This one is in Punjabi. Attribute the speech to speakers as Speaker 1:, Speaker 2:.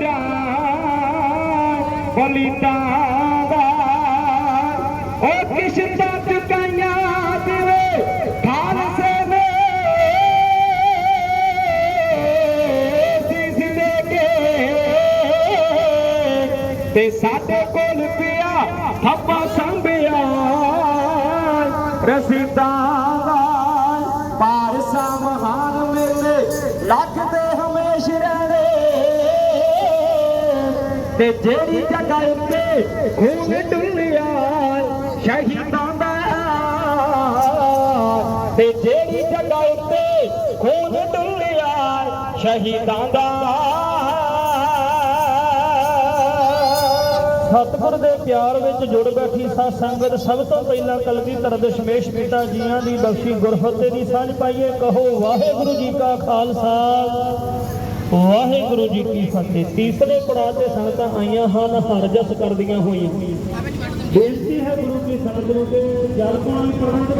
Speaker 1: ਪਿਆਰ ਬਲੀਦਾਨ ਦਾ। ਉਹ ਕਿਸ਼ਤਾਂ ਚੁਕਾਈਆਂ ਦਿਵੇ ਖਾਲਸੇ ਨੇ। ਸੀਸ ਦੇ ਕੇ। ਤੇ ਸਾਡੇ ਕੋਲ ਪਿਆ ਥੱਪਾ ਸੰਭਿਆ। ਰਸੀਦਾਂ ਦਾ। ਪਾਰਸਾ ਮਹਾਨ ਮੇਲੇ ਲੱਖ ਤੇ ਜਿਹੜੀ ਜਗ੍ਹਾ ਉੱਤੇ ਖੂਨ ਡੁੱਲਿਆ, ਸ਼ਹੀਦਾਂ ਦਾ ਤੇ ਜਿਹੜੀ ਜਗ੍ਹਾ ਉੱਤੇ ਖੂਨ ਡੁੱਲਿਆ, ਸ਼ਹੀਦਾਂ ਦਾ
Speaker 2: ਸਤਿਗੁਰ ਦੇ ਪਿਆਰ ਵਿੱਚ ਜੁੜ ਬੈਠੀ ਸਾਧ ਸੰਗਤ, ਸਭ ਤੋਂ ਪਹਿਲਾਂ ਕਲਗੀਧਰ ਦਸ਼ਮੇਸ਼ ਪਿਤਾ ਜੀਆਂ ਦੀ ਬਖਸ਼ੀ ਗੁਰਫਤੇ ਦੀ ਸਾਂਝ ਪਾਈਏ, ਕਹੋ ਵਾਹਿਗੁਰੂ ਜੀ ਕਾ ਖਾਲਸਾ। ਵਾਹਿਗੁਰੂ ਜੀ ਕੀ ਫਤਿਹ। ਤੀਸਰੇ ਪੜਾਅ ਤੇ ਸੰਗਤਾਂ ਆਈਆਂ ਹਨ ਹਰਜਸ ਕਰਦੀਆਂ ਹੋਈਆਂ। ਬੇਨਤੀ ਹੈ ਗੁਰੂ ਕੀ ਸੰਗਤ ਨੂੰ ਕਿ ਜਲ ਪਾਣੀ ਪ੍ਰਬੰਧ